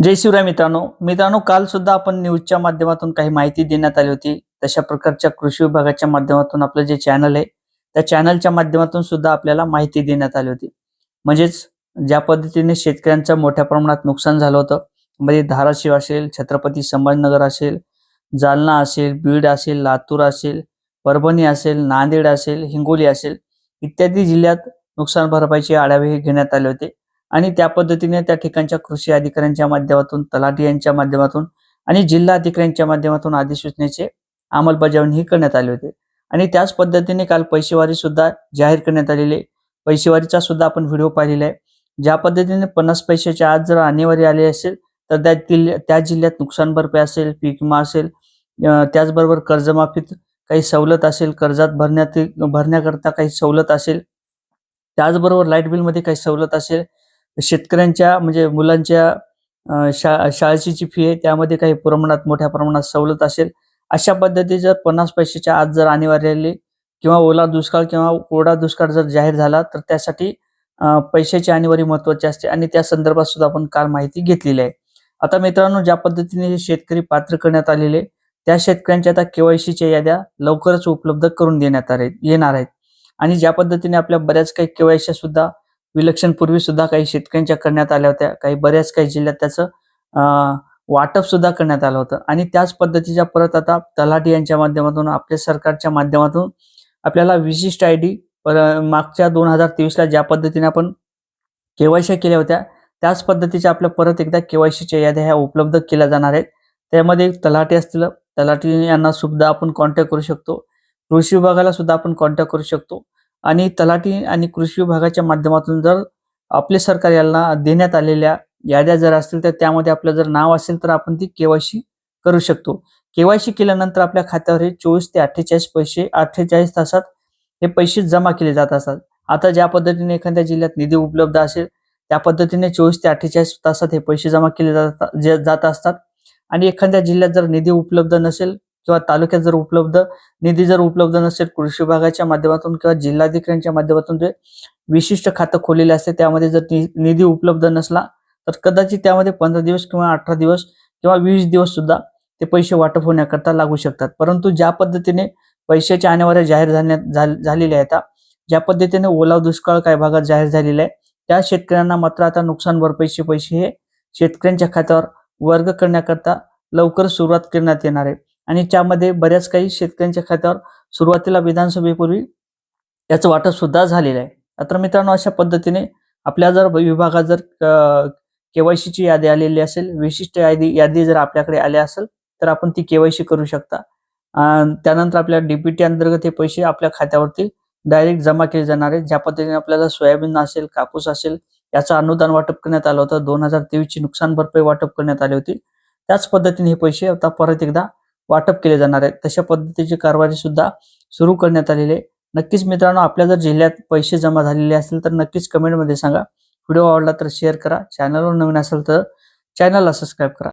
जय शिवराय मित्रांनो. मित्रांनो काल सुद्धा आपण न्यूजच्या माध्यमातून काही माहिती देण्यात आली होती. तशा प्रकारच्या कृषी विभागाच्या माध्यमातून आपलं जे चॅनल आहे त्या चॅनलच्या माध्यमातून सुद्धा आपल्याला माहिती देण्यात आली होती. म्हणजेच ज्या पद्धतीने शेतकऱ्यांचं मोठ्या प्रमाणात नुकसान झालं होतं म्हणजे धाराशिव असेल छत्रपती संभाजीनगर असेल जालना असेल बीड असेल लातूर असेल परभणी असेल नांदेड असेल हिंगोली असेल इत्यादी जिल्ह्यात नुकसान भरपाईचे आढावे हे घेण्यात आले होते. आणि त्या पद्धतीने त्या ठिकाणच्या कृषी अधिकाऱ्यांच्या माध्यमातून तलाठी यांच्या माध्यमातून आणि जिल्हा अधिकाऱ्यांच्या माध्यमातून अधिसूचनेचे अंमलबजावणीही करण्यात आली होती आणि त्याच पद्धतीने काल पैसेवारी सुद्धा जाहीर करण्यात आलेली आहे. पैसेवारीचा सुद्धा आपण व्हिडिओ पाहिलेला आहे ज्या पद्धतीने पन्नास पैशाच्या आज जर आणेवारी आली असेल तर त्यातील त्या जिल्ह्यात नुकसान भरपाई असेल पीक विमा असेल त्याचबरोबर कर्जमाफीत काही सवलत असेल कर्जात भरण्यात भरण्याकरता काही सवलत असेल त्याचबरोबर लाइट बिलमध्ये काही सवलत असेल शेतकऱ्यांच्या म्हणजे मुलांच्या शा शाळेची जी फी आहे त्यामध्ये काही प्रमाणात मोठ्या प्रमाणात सवलत असेल अशा पद्धती जर पन्नास पैशाच्या आज जर अनिवार्य आली किंवा ओला दुष्काळ किंवा कोरडा दुष्काळ जर जाहीर झाला तर त्यासाठी पैशाची अनिवार्य महत्वाची असते आणि त्या संदर्भात सुद्धा आपण काल माहिती घेतलेली आहे. आता मित्रांनो ज्या पद्धतीने हे शेतकरी पात्र करण्यात आलेले त्या शेतकऱ्यांच्या आता केवायसीच्या याद्या लवकरच उपलब्ध करून देण्यात आले येणार आहेत. आणि ज्या पद्धतीने आपल्या बऱ्याच काही केवायसी सुद्धा विलक्षण पूर्वी सुद्धा काही शेतकऱ्यांच्या करण्यात आल्या होत्या काही बऱ्याच काही जिल्ह्यात त्याचं वाटप सुद्धा करण्यात आलं होतं. आणि त्याच पद्धतीच्या परत आता तलाठी यांच्या माध्यमातून आपल्या सरकारच्या माध्यमातून आपल्याला विशिष्ट आय डी मागच्या दोन हजार तेवीसला ज्या पद्धतीने आपण केवायसी केल्या होत्या त्याच पद्धतीच्या आपल्या परत एकदा केवायसीच्या याद्या ह्या उपलब्ध केल्या जाणार आहेत. त्यामध्ये तलाठी असतील तलाठी यांना सुद्धा आपण कॉन्टॅक्ट करू शकतो. कृषी विभागाला सुद्धा आपण कॉन्टॅक्ट करू शकतो. आणि तलाठी आणि कृषी विभागाच्या माध्यमातून जर आपले सरकार यांना देण्यात आलेल्या याद्या जर असतील तर त्यामध्ये आपलं जर नाव असेल तर आपण ती केवायसी करू शकतो. केवायसी केल्यानंतर आपल्या खात्यावर हे चोवीस ते अठ्ठेचाळीस पैसे अठ्ठेचाळीस तासात हे पैसे जमा केले जात असतात. आता ज्या पद्धतीने एखाद्या जिल्ह्यात निधी उपलब्ध असेल त्या पद्धतीने चोवीस ते अठ्ठेचाळीस तासात हे पैसे जमा केले जातात जात असतात. आणि एखाद्या जिल्ह्यात जर निधी उपलब्ध नसेल किंवा तालुक्यात जर उपलब्ध निधी जर उपलब्ध नसेल कृषी विभागाच्या माध्यमातून किंवा जिल्हाधिकाऱ्यांच्या माध्यमातून जे विशिष्ट खातं खोलेले असते त्यामध्ये जर नि- निधी उपलब्ध नसला तर कदाचित त्यामध्ये पंधरा दिवस किंवा अठरा दिवस किंवा वीस दिवस सुद्धा ते पैसे वाटप होण्याकरता लागू शकतात. परंतु ज्या पद्धतीने पैशाच्या आणेवाऱ्या जाहीर झाल्या झालेल्या आहेत ज्या पद्धतीने ओलाव दुष्काळ काही भागात जाहीर झालेला आहे त्या शेतकऱ्यांना मात्र आता नुकसान भरपाईचे पैसे हे शेतकऱ्यांच्या खात्यावर वर्ग करण्याकरता लवकर सुरुवात करण्यात येणार आहे. आणि त्यामध्ये बऱ्याच काही शेतकऱ्यांच्या खात्यावर सुरुवातीला विधानसभेपूर्वी याचं वाटप सुद्धा झालेलं आहे. मात्र मित्रांनो अशा पद्धतीने आपल्या जर विभागात जर केवायसीची यादी आलेली असेल विशिष्ट यादी यादी जर आपल्याकडे आली असेल तर आपण ती केवायसी करू शकता. त्यानंतर आपल्या डीपीटी अंतर्गत हे पैसे आपल्या खात्यावरती डायरेक्ट जमा केले जाणार आहेत. ज्या पद्धतीने आपल्याला सोयाबीन असेल कापूस असेल याचं अनुदान वाटप करण्यात आलं होतं. दोन हजार तेवीसची नुकसान भरपाई वाटप करण्यात आली होती. त्याच पद्धतीने हे पैसे आता परत एकदा वाटप केले जाणार आहे. तशा पद्धतीची कारवाई सुद्धा सुरू करण्यात आलेली आहे. नक्कीच मित्रांनो आपल्या जर जिल्ह्यात पैसे जमा झालेले असतील तर नक्कीच कमेंटमध्ये सांगा. व्हिडिओ आवडला तर शेअर करा. चॅनलवर नवीन असेल तर चॅनलला सबस्क्राईब करा.